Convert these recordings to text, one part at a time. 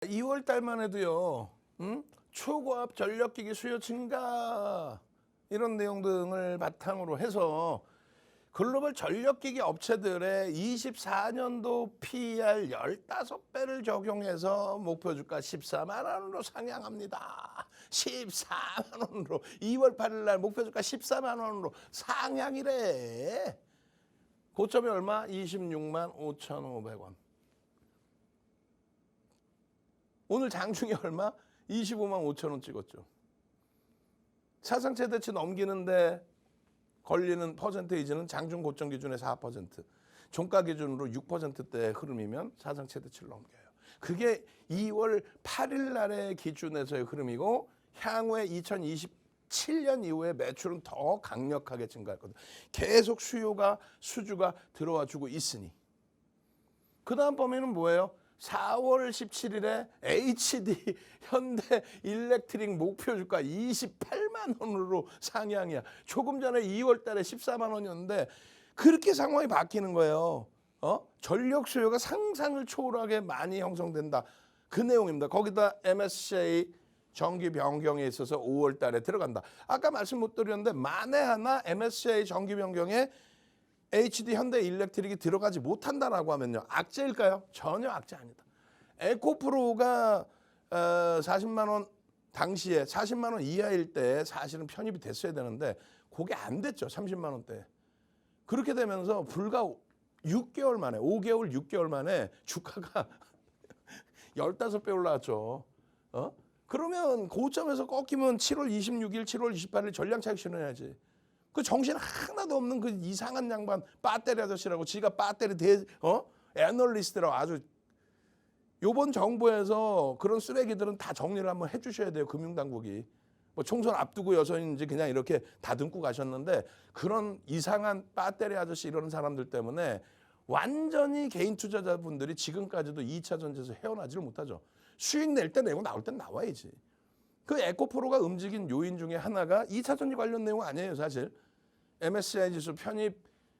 2월 달만 해도요. 음? 초고압 전력기기 수요 증가 이런 내용 등을 바탕으로 해서 글로벌 전력기기 업체들의 24년도 PER 15배를 적용해서 목표 주가 14만 원으로 상향합니다. 14만 원으로 2월 8일 날 목표 주가 14만 원으로 상향이래. 고점이 얼마? 26만 5,500원. 오늘 장중에 얼마? 25만 5천 원 찍었죠. 사상 최대치 넘기는데 걸리는 퍼센테이지는 장중 고점 기준의 4%, 종가 기준으로 6%대 흐름이면 사상 최대치를 넘겨요. 그게 2월 8일 날의 기준에서의 흐름이고 향후에 2027년 이후에 매출은 더 강력하게 증가할 거다. 계속 수요가 수주가 들어와 주고 있으니. 그 다음 범위는 뭐예요? 4월 17일에 HD 현대 일렉트릭 목표 주가 28만 원으로 상향이야. 조금 전에 2월 달에 14만 원이었는데 그렇게 상황이 바뀌는 거예요. 어? 전력 수요가 상상을 초월하게 많이 형성된다. 그 내용입니다. 거기다 MSCI 정기 변경에 있어서 5월 달에 들어간다. 아까 말씀 못 드렸는데 만에 하나 MSCI 정기 변경에 HD 현대 일렉트릭이 들어가지 못한다라고 하면요. 악재일까요? 전혀 악재 아니다. 에코프로가 어, 40만 원 당시에 40만 원 이하일 때 사실은 편입이 됐어야 되는데 그게 안 됐죠. 30만 원대. 그렇게 되면서 불과 6개월 만에 5개월 6개월 만에 주가가 15배 올라왔죠. 어? 그러면 고점에서 꺾이면 7월 26일, 7월 28일 전량 차익 실현해야지. 그 정신 하나도 없는 그 이상한 양반 빠떼리 아저씨라고 지가 빠떼리 대 어? 애널리스트라고 아주 요번 정부에서 그런 쓰레기들은 다 정리를 한번 해 주셔야 돼요. 금융 당국이. 뭐 총선 앞두고 여서인지 그냥 이렇게 다듬고 가셨는데 그런 이상한 빠떼리 아저씨 이런 사람들 때문에 완전히 개인 투자자분들이 지금까지도 2차 전지에서 헤어나지를 못하죠. 수익 낼 때 내고 나올 땐 나와야지. 그 에코프로가 움직인 요인 중에 하나가 2차 전지 관련 내용 아니에요, 사실. MSCI 지수 편입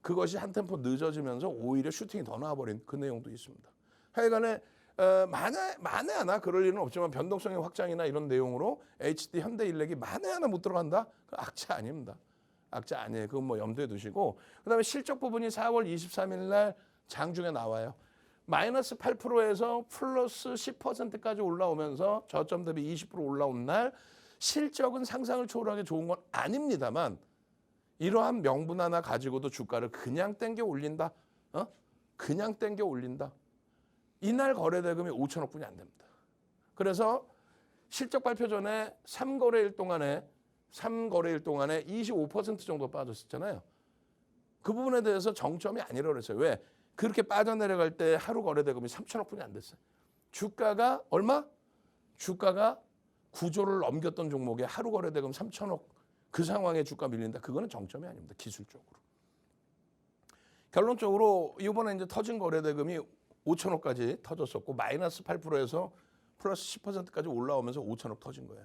그것이 한 템포 늦어지면서 오히려 슈팅이 더 나와버린 그 내용도 있습니다. 하여간에 어, 만에 만에 하나 그럴 일은 없지만 변동성의 확장이나 이런 내용으로 HD 현대일렉이 만에 하나 못 들어간다? 그 악재 아닙니다. 악재 아니에요. 그건 뭐 염두에 두시고 그 다음에 실적 부분이 4월 23일 날 장중에 나와요. 마이너스 8%에서 플러스 10%까지 올라오면서 저점 대비 20% 올라온 날 실적은 상상을 초월하게 좋은 건 아닙니다만 이러한 명분 하나 가지고도 주가를 그냥 땡겨 올린다. 어? 그냥 땡겨 올린다. 이날 거래 대금이 5천억 분이 안 됩니다. 그래서 실적 발표 전에 3거래일 동안에 3거래일 동안에 25% 정도 빠졌었잖아요. 그 부분에 대해서 정점이 아니라 그랬어요. 왜? 그렇게 빠져내려갈 때 하루 거래 대금이 3천억 분이 안 됐어요. 주가가 얼마? 주가가 구조를 넘겼던 종목에 하루 거래 대금 3천억 그 상황에 주가 밀린다. 그거는 정점이 아닙니다. 기술적으로. 결론적으로 이번에 이제 터진 거래 대금이 5천억까지 터졌었고 마이너스 8%에서 플러스 10%까지 올라오면서 5천억 터진 거예요.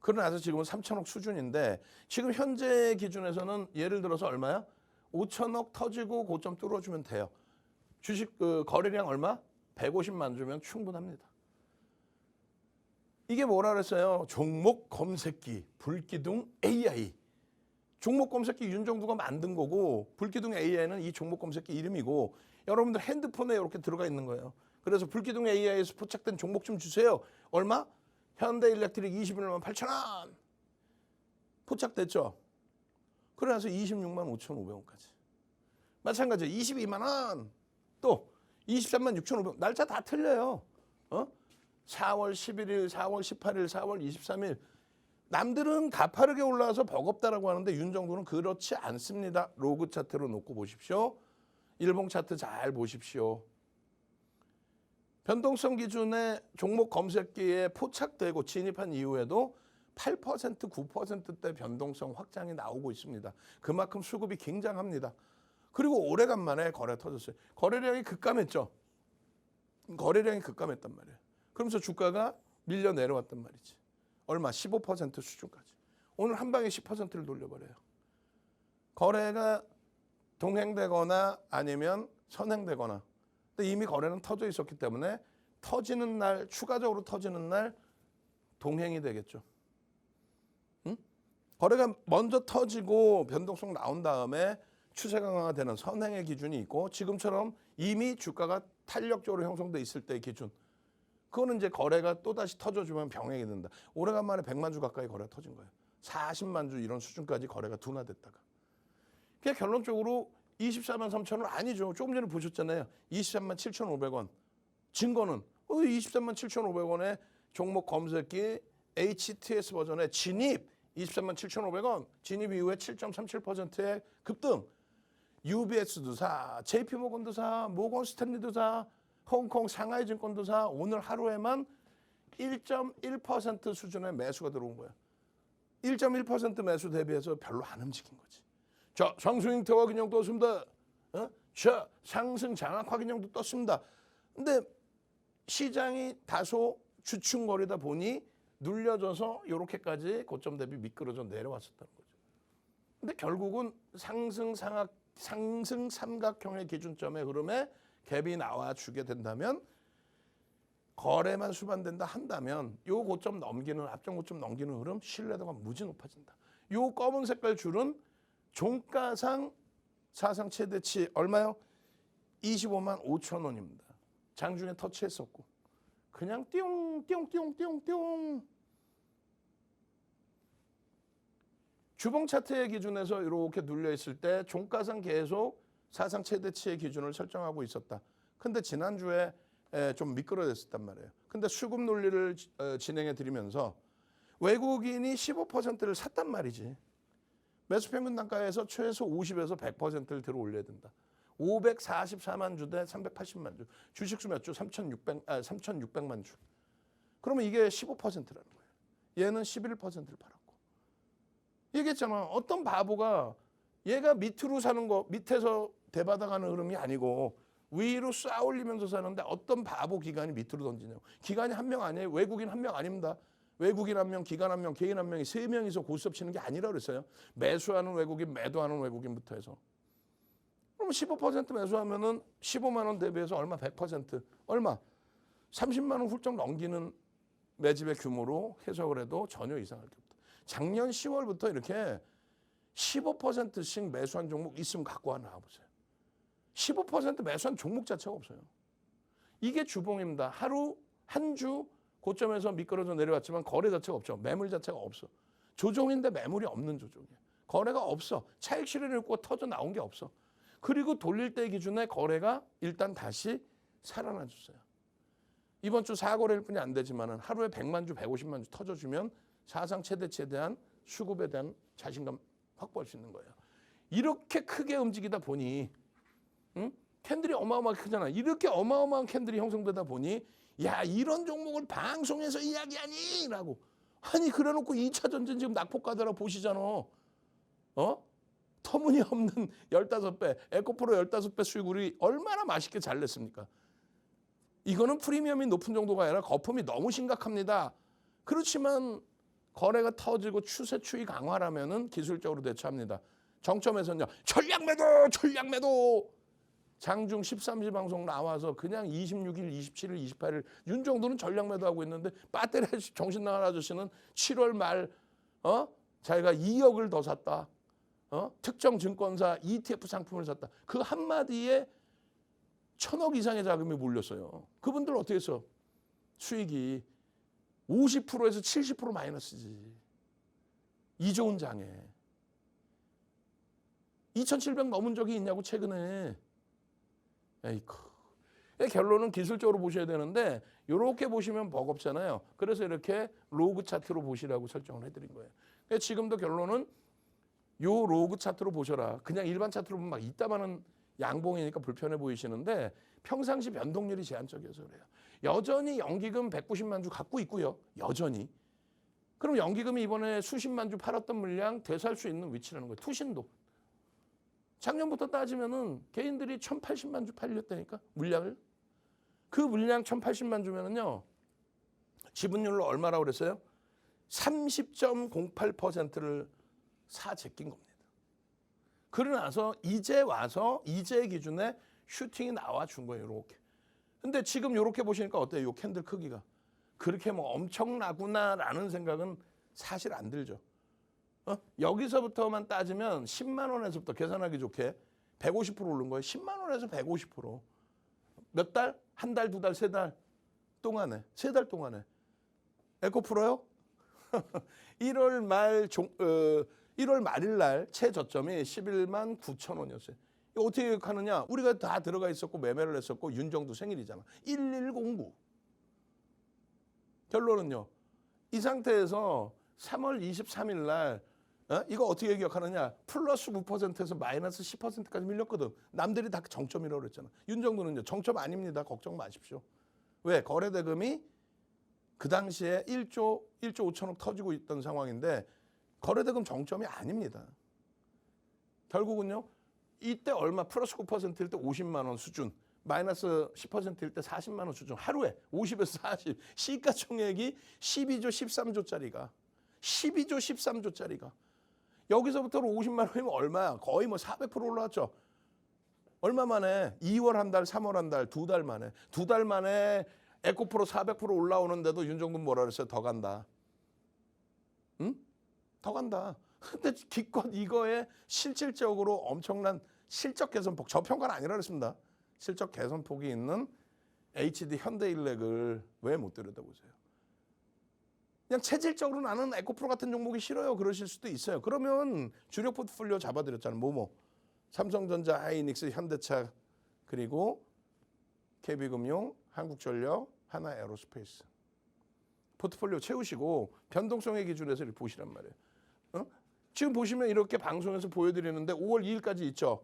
그러나서 지금은 3천억 수준인데 지금 현재 기준에서는 예를 들어서 얼마야? 5천억 터지고 고점 뚫어주면 돼요. 주식 그 거래량 얼마? 150만 주면 충분합니다. 이게 뭐라 그랬어요? 종목 검색기, 불기둥 AI. 종목 검색기 윤정두가 만든 거고 불기둥 AI는 이 종목 검색기 이름이고 여러분들 핸드폰에 이렇게 들어가 있는 거예요. 그래서 불기둥 AI에서 포착된 종목 좀 주세요. 얼마? 현대일렉트릭 21만 8천 원. 포착됐죠? 그래서 26만 5,500원까지. 마찬가지 22만 원. 또 23만 6,500원. 날짜 다 틀려요. 어? 4월 11일, 4월 18일, 4월 23일. 남들은 가파르게 올라와서 버겁다라고 하는데 윤정도는 그렇지 않습니다. 로그 차트로 놓고 보십시오. 일봉 차트 잘 보십시오. 변동성 기준의 종목 검색기에 포착되고 진입한 이후에도 8% 9%대 변동성 확장이 나오고 있습니다. 그만큼 수급이 굉장합니다. 그리고 오래간만에 거래 터졌어요. 거래량이 급감했죠. 거래량이 급감했단 말이에요. 그러면서 주가가 밀려 내려왔단 말이지. 얼마? 15% 수준까지. 오늘 한 방에 10%를 돌려버려요. 거래가 동행되거나 아니면 선행되거나 근데 이미 거래는 터져 있었기 때문에 터지는 날 추가적으로 터지는 날 동행이 되겠죠. 응? 거래가 먼저 터지고 변동성 나온 다음에 추세 강화가 되는 선행의 기준이 있고 지금처럼 이미 주가가 탄력적으로 형성돼 있을 때의 기준. 그거는 이제 거래가 또 다시 터져주면 병행이 된다. 오래간만에 100만 주 가까이 거래가 터진 거예요. 40만 주 이런 수준까지 거래가 둔화됐다가. 그냥 결론적으로 24만 3천 원 아니죠. 조금 전에 보셨잖아요. 23만 7,500원. 증거는 어, 23만 7,500원에 종목 검색기 HTS 버전의 진입 23만 7,500원. 진입 이후에 7.37%의 급등. UBS도 사, JP모건도 사, 모건 스탠리도 사, 홍콩 상하이 증권도 사. 오늘 하루에만 1.1% 수준의 매수가 들어온 거야. 1.1% 매수 대비해서 별로 안 움직인 거지. 자, 상승 태화 기념 떴습니다. 어? 자, 상승 장악 확인형도 떴습니다. 근데 시장이 다소 주춤거리다 보니 눌려져서 이렇게까지 고점 대비 미끄러져 내려왔었다는 거죠. 근데 결국은 상승 상악 상승 삼각형의 기준점의 흐름에 갭이 나와 주게 된다면 거래만 수반된다 한다면 요 고점 넘기는 앞전 고점 넘기는 흐름 신뢰도가 무지 높아진다. 요 검은 색깔 줄은 종가상 사상 최대치 얼마요? 25만 5천 원입니다. 장중에 터치했었고 그냥 띠용 띠용 띠용 띠용 띠용 주봉 차트의 기준에서 이렇게 눌려 있을 때 종가상 계속 사상 최대치의 기준을 설정하고 있었다. 근데 지난주에 에, 좀 미끄러졌단 말이에요. 근데 수급 논리를 지- 어, 진행해 드리면서 외국인이 15%를 샀단 말이지. 매수 평균 단가에서 최소 50에서 100%를 들어 올려야 된다. 544만 주대 380만 주. 주식수 몇 주? 3,600, 아, 3,600만 주. 그러면 이게 15%라는 거예요. 얘는 11%를 팔았고. 얘기했잖아. 어떤 바보가 얘가 밑으로 사는 거, 밑에서 대받아가는 흐름이 아니고 위로 쌓아 올리면서 사는데 어떤 바보 기관이 밑으로 던지냐고. 기관이 한 명 아니에요. 외국인 한 명 아닙니다. 외국인 한 명, 기관 한 명, 개인 한 명이 세 명이서 고스톱 치는 게 아니라 그랬어요. 매수하는 외국인, 매도하는 외국인부터 해서. 그럼 15% 매수하면은 15만 원 대비해서 얼마? 100% 얼마? 30만 원 훌쩍 넘기는 매집의 규모로 해석을 해도 전혀 이상할 게 없다. 작년 10월부터 이렇게 15%씩 매수한 종목 있으면 갖고 와 나와보세요. 15% 매수한 종목 자체가 없어요. 이게 주봉입니다. 하루 한 주 고점에서 미끄러져 내려왔지만 거래 자체가 없죠. 매물 자체가 없어. 조종인데 매물이 없는 조종이야. 거래가 없어. 차익 실현을 있고 터져 나온 게 없어. 그리고 돌릴 때 기준에 거래가 일단 다시 살아나 줬어요. 이번 주 4거래일 뿐이 안 되지만은 하루에 100만 주, 150만 주 터져주면 사상 최대치에 대한 수급에 대한 자신감 확보할 수 있는 거예요. 이렇게 크게 움직이다 보니 응? 캔들이 어마어마하게 크잖아. 이렇게 어마어마한 캔들이 형성되다 보니 야 이런 종목을 방송에서 이야기하니? 라고 아니 그래놓고 2차 전쟁 지금 낙폭가더라 보시잖아. 어? 터무니없는 15배, 에코프로 15배 수익률이 얼마나 맛있게 잘 냈습니까? 이거는 프리미엄이 높은 정도가 아니라 거품이 너무 심각합니다. 그렇지만 거래가 터지고 추세 추이 강화라면은 기술적으로 대처합니다. 정점에서는요. 전략 매도, 전략 매도. 장중 13시 방송 나와서 그냥 26일, 27일, 28일 윤 정도는 전략 매도하고 있는데 배터리 정신 나간 아저씨는 7월 말 어? 자기가 2억을 더 샀다. 어? 특정 증권사 ETF 상품을 샀다. 그 한마디에 천억 이상의 자금이 몰렸어요. 그분들 어떻게 했어? 수익이 50%에서 70% 마이너스지. 이 좋은 장에. 2,700 넘은 적이 있냐고 최근에. 에이쿠. 결론은 기술적으로 보셔야 되는데 이렇게 보시면 버겁잖아요. 그래서 이렇게 로그 차트로 보시라고 설정을 해드린 거예요. 근데 지금도 결론은 요 로그 차트로 보셔라. 그냥 일반 차트로 보면 막 이따만은 양봉이니까 불편해 보이시는데 평상시 변동률이 제한적이어서 그래요. 여전히 연기금 190만 주 갖고 있고요. 여전히. 그럼 연기금이 이번에 수십만 주 팔았던 물량 되살 수 있는 위치라는 거예요. 투신도. 작년부터 따지면은 개인들이 1080만 주 팔렸다니까 물량을. 그 물량 1080만 주면은요. 지분율로 얼마라고 그랬어요? 30.08%를 사 제낀 겁니다. 그러고 나서 이제 와서 이제 기준에 슈팅이 나와 준 거예요. 이렇게. 근데 지금 이렇게 보시니까 어때요? 요 캔들 크기가 그렇게 뭐 엄청나구나라는 생각은 사실 안 들죠. 어? 여기서부터만 따지면 10만 원에서부터 계산하기 좋게 150% 오른 거예요. 10만 원에서 150%. 몇 달? 한 달, 두 달, 세 달 동안에 세 달 동안에 에코 풀어요? 1월 말 종, 어, 1월 말일 날 최저점이 11만 9천 원이었어요. 어떻게 하느냐? 우리가 다 들어가 있었고 매매를 했었고 윤정도 생일이잖아. 1109. 결론은요. 이 상태에서 3월 23일 날 어? 이거 어떻게 기억하느냐? 플러스 9%에서 마이너스 10%까지 밀렸거든. 남들이 다 정점이라고 그랬잖아. 윤정도는요. 정점 아닙니다. 걱정 마십시오. 왜? 거래 대금이 그 당시에 1조 1조 5천억 터지고 있던 상황인데 거래 대금 정점이 아닙니다. 결국은요. 이때 얼마 플러스 9%일 때 50만 원 수준, 마이너스 10%일 때 40만 원 수준. 하루에 50에서 40. 시가총액이 12조 13조짜리가 12조 13조짜리가 여기서부터로 50만 원이면 얼마야? 거의 뭐 400% 올라왔죠. 얼마 만에 2월 한 달, 3월 한 달, 두 달 만에 두 달 만에 에코프로 400% 올라오는데도 윤정근 뭐라 그랬어요? 더 간다. 응? 더 간다. 근데 기껏 이거에 실질적으로 엄청난 실적 개선폭, 저평가는 아니라 그랬습니다. 실적 개선폭이 있는 HD 현대일렉을 왜 못 들여다보세요? 그냥 체질적으로 나는 에코프로 같은 종목이 싫어요. 그러실 수도 있어요. 그러면 주력 포트폴리오 잡아드렸잖아요. 뭐뭐. 삼성전자, 하이닉스, 현대차 그리고 KB금융, 한국전력, 하나에어로스페이스. 포트폴리오 채우시고 변동성의 기준에서 보시란 말이에요. 어? 지금 보시면 이렇게 방송에서 보여드리는데 5월 2일까지 있죠.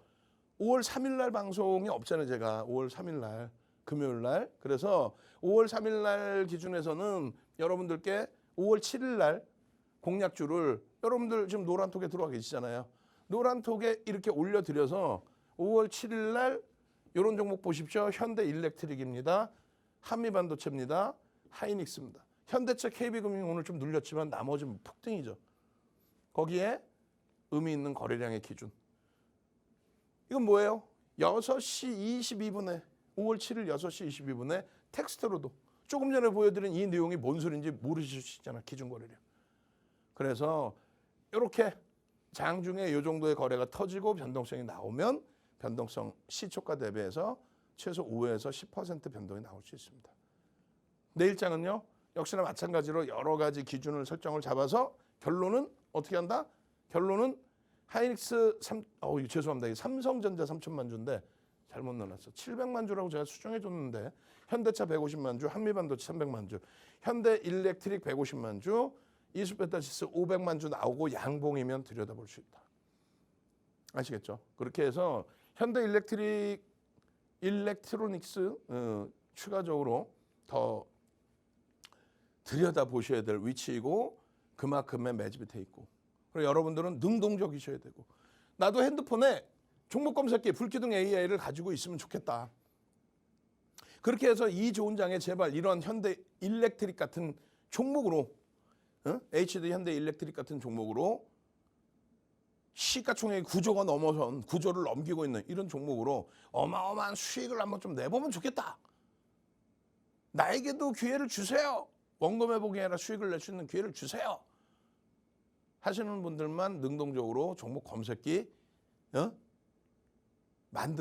5월 3일 날 방송이 없잖아요. 제가 5월 3일 날 금요일 날. 그래서 5월 3일 날 기준에서는 여러분들께 5월 7일 날 공약주를 여러분들 지금 노란톡에 들어와 계시잖아요. 노란톡에 이렇게 올려드려서 5월 7일 날 이런 종목 보십시오. 현대 일렉트릭입니다. 한미반도체입니다. 하이닉스입니다. 현대차 KB금융 오늘 좀 눌렸지만 나머지는 폭등이죠. 거기에 의미 있는 거래량의 기준. 이건 뭐예요? 6시 22분에 5월 7일 6시 22분에 텍스트로도 조금 전에 보여드린 이 내용이 뭔 소리인지 모르시잖아 기준 거래량. 그래서 이렇게 장중에 이 정도의 거래가 터지고 변동성이 나오면 변동성 시초가 대비해서 최소 5에서 10% 변동이 나올 수 있습니다. 내일장은요 역시나 마찬가지로 여러 가지 기준을 설정을 잡아서 결론은 어떻게 한다? 결론은 하이닉스 3, 어 죄송합니다. 이게 삼성전자 3천만 주인데 잘못 넣어놨어. 700만 주라고 제가 수정해 줬는데 현대차 150만 주, 한미반도체 300만 주, 현대 일렉트릭 150만 주, 이수베타시스 500만 주 나오고 양봉이면 들여다볼 수 있다. 아시겠죠? 그렇게 해서 현대 일렉트릭 일렉트로닉스 어, 추가적으로 더 들여다 보셔야 될 위치이고 그만큼의 매집이 돼 있고 그리고 여러분들은 능동적이셔야 되고 나도 핸드폰에 종목 검색기 불기둥 AI를 가지고 있으면 좋겠다. 그렇게 해서 이 좋은 장에 제발 이런 현대 일렉트릭 같은 종목으로 어? HD 현대 일렉트릭 같은 종목으로 시가총액 구조가 넘어선 구조를 넘기고 있는 이런 종목으로 어마어마한 수익을 한번 좀 내보면 좋겠다. 나에게도 기회를 주세요. 원금 회복이 아니라 수익을 낼 수 있는 기회를 주세요. 하시는 분들만 능동적으로 종목 검색기 어? 만들어